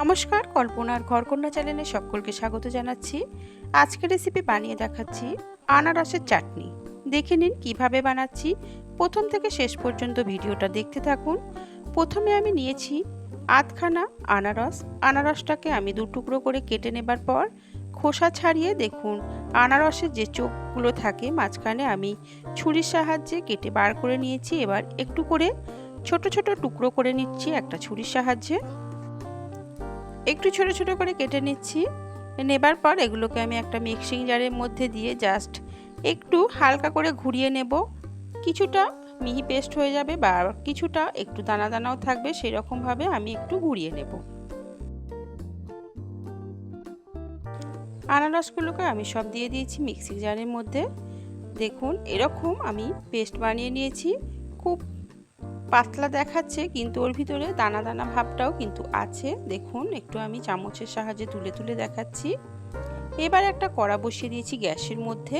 নমস্কার, কল্পনার ঘরকন্যা চ্যানেলে সকলকে স্বাগত জানাচ্ছি। আজকের রেসিপি বানিয়ে দেখাচ্ছি আনারসের চাটনি। দেখে নিন কীভাবে বানাচ্ছি। প্রথম থেকে শেষ পর্যন্ত ভিডিওটা দেখতে থাকুন। প্রথমে আমি নিয়েছি আধখানা আনারস। আনারসটাকে আমি দু টুকরো করে কেটে নেবার পর খোসা ছাড়িয়ে দেখুন আনারসের যে চোখগুলো থাকে, মাঝখানে আমি ছুরির সাহায্যে কেটে বার করে নিয়েছি। এবার একটু করে ছোট ছোট টুকরো করে নিচ্ছি একটা ছুরির সাহায্যে। একটু ছোট ছোট করে কেটে নিচ্ছি। নেবার পর এগুলোকে আমি একটা মিক্সিং জারের মধ্যে দিয়ে জাস্ট একটু হালকা করে ঘুরিয়ে নেব। কিছুটা মিহি পেস্ট হয়ে যাবে বা কিছুটা একটু দানা দানাও থাকবে সেরকমভাবে আমি একটু ঘুরিয়ে নেব। আনারসগুলোকে আমি সব দিয়ে দিয়েছি মিক্সিং জারের মধ্যে। দেখুন, এরকম আমি পেস্ট বানিয়ে নিয়েছি। খুব পাতলা দেখাচ্ছে, কিন্তু ওর ভিতরে দানা দানা ভাবটাও কিন্তু আছে। দেখুন, একটু আমি চামচের সাহায্যে তুলে তুলে দেখাচ্ছি। এবার একটা কড়া বসিয়ে দিয়েছি গ্যাসের মধ্যে।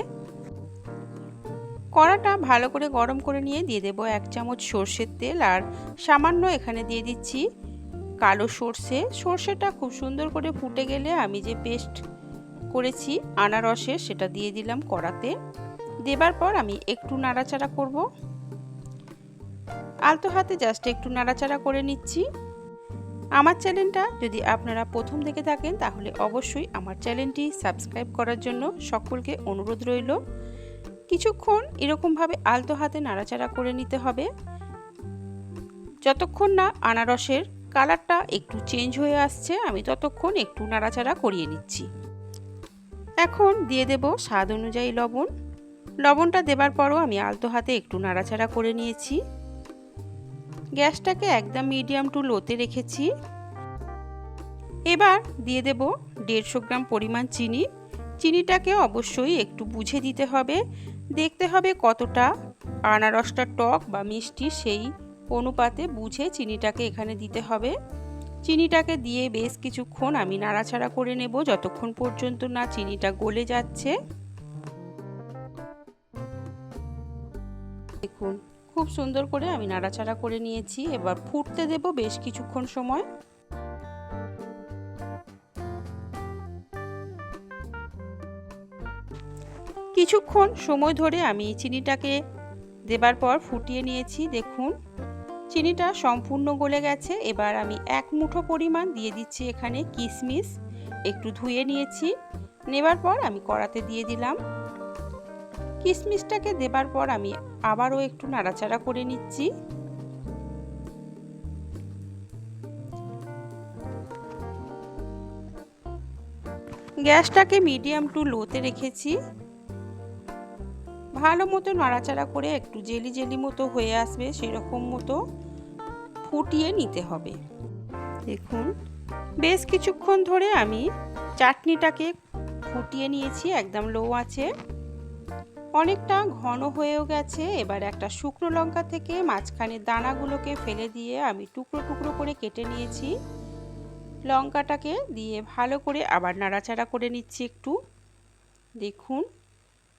কড়াটা ভালো করে গরম করে নিয়ে দিয়ে দেবো এক চামচ সর্ষের তেল, আর সামান্য এখানে দিয়ে দিচ্ছি কালো সর্ষে। সর্ষেটা খুব সুন্দর করে ফুটে গেলে আমি যে পেস্ট করেছি আনারসের, সেটা দিয়ে দিলাম কড়াতে। দেবার পর আমি একটু নাড়াচাড়া করব। আলতো হাতে জাস্ট একটু নাড়াচাড়া করে নিচ্ছি। আমার চ্যানেলটা যদি আপনারা প্রথম থেকে থাকেন, তাহলে অবশ্যই আমার চ্যানেলটি সাবস্ক্রাইব করার জন্য সকলকে অনুরোধ রইল। কিছুক্ষণ এরকমভাবে আলতো হাতে নাড়াচাড়া করে নিতে হবে। যতক্ষণ না আনারসের কালারটা একটু চেঞ্জ হয়ে আসছে, আমি ততক্ষণ একটু নাড়াচাড়া করিয়ে নিচ্ছি। এখন দিয়ে দেব স্বাদ অনুযায়ী লবণ। লবণটা দেবার পরও আমি আলতো হাতে একটু নাড়াচাড়া করে নিয়েছি। গ্যাসটাকে একদম মিডিয়াম টু লোতে রেখেছি। এবার দিয়ে দেব দেড়শো গ্রাম পরিমাণ চিনি। চিনিটাকে অবশ্যই একটু বুঝে দিতে হবে। দেখতে হবে কতটা আনারসটা টক বা মিষ্টি সেই অনুপাতে বুঝে চিনিটাকে এখানে দিতে হবে। চিনিটাকে দিয়ে বেশ কিছুক্ষণ আমি নাড়াচাড়া করে নেব যতক্ষণ পর্যন্ত না চিনিটা গলে যাচ্ছে। দেখুন খুব সুন্দর করে আমি নাড়াচাড়া করে নিয়েছি। এবার ফুটতে দেব বেশ কিছুক্ষণ সময়। কিছুক্ষণ সময় ধরে আমি চিনিটাকে দেবার পর ফুটিয়ে নিয়েছি, দেখুন। চিনিটা সম্পূর্ণ গলে গেছে। এবার আমি এক মুঠো পরিমাণ দিয়ে দিচ্ছি এখানে কিশমিশ একটু ধুয়ে নিয়েছি। নেবার পর আমি কড়াতে দিয়ে দিলাম। কিশমিশটাকে দেবার পর আমি আবারও একটু নাড়াচাড়া করে নিচ্ছি। গ্যাসটাকে মিডিয়াম টু লোতে রেখেছি। ভালো মতো নাড়াচাড়া করে একটু জেলি জেলি মতো হয়ে আসবে সেরকম মতো ফুটিয়ে নিতে হবে। দেখুন, বেশ কিছুক্ষণ ধরে আমি চাটনিটাকে ফুটিয়ে নিয়েছি, একদম লো আছে অনেকটা ঘন হয়েও গেছে। এবার একটা শুকনো লঙ্কা থেকে মাঝখানে দানাগুলোকে ফেলে দিয়ে আমি টুকরো টুকরো করে কেটে নিয়েছি। লঙ্কাটাকে দিয়ে ভালো করে আবার নাড়াচাড়া করে নিচ্ছি একটু। দেখুন,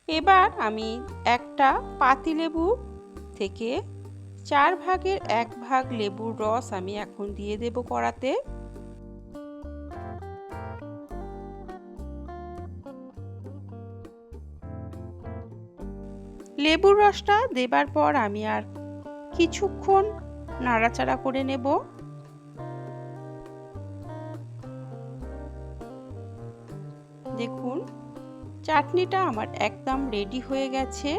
এবার আমি একটা পাতিলেবু থেকে চার ভাগের এক ভাগ লেবুর রস আমি এখন দিয়ে দেব কড়াতে। লেবুর রসটা দেবার পর আমি আর কিছুক্ষণ নাড়াচাড়া করে নেব। দেখুন, চাটনিটা আমার একদম রেডি হয়ে গেছে।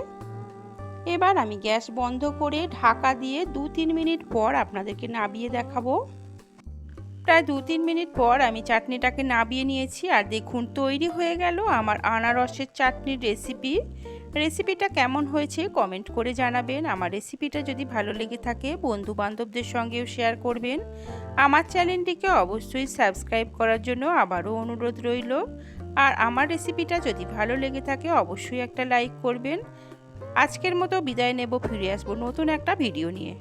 এবার আমি গ্যাস বন্ধ করে ঢাকা দিয়ে দু তিন মিনিট পর আপনাদেরকে নাবিয়ে দেখাবো। প্রায় দু তিন মিনিট পর আমি চাটনিটাকে নাবিয়ে নিয়েছি আর দেখুন, তৈরি হয়ে গেল আমার আনারসের চাটনির রেসিপি। রেসিপিটা কেমন হয়েছে কমেন্ট করে জানাবেন। আমার রেসিপিটা যদি ভালো লেগে থাকে বন্ধু বান্ধবদের সঙ্গেও শেয়ার করবেন। আমার চ্যানেলটিকে অবশ্যই সাবস্ক্রাইব করার জন্য আবারও অনুরোধ রইল। আর আমার রেসিপিটা যদি ভালো লেগে থাকে, অবশ্যই একটা লাইক করবেন। আজকের মতো বিদায় নেব, ফিরে আসব নতুন একটা ভিডিও নিয়ে।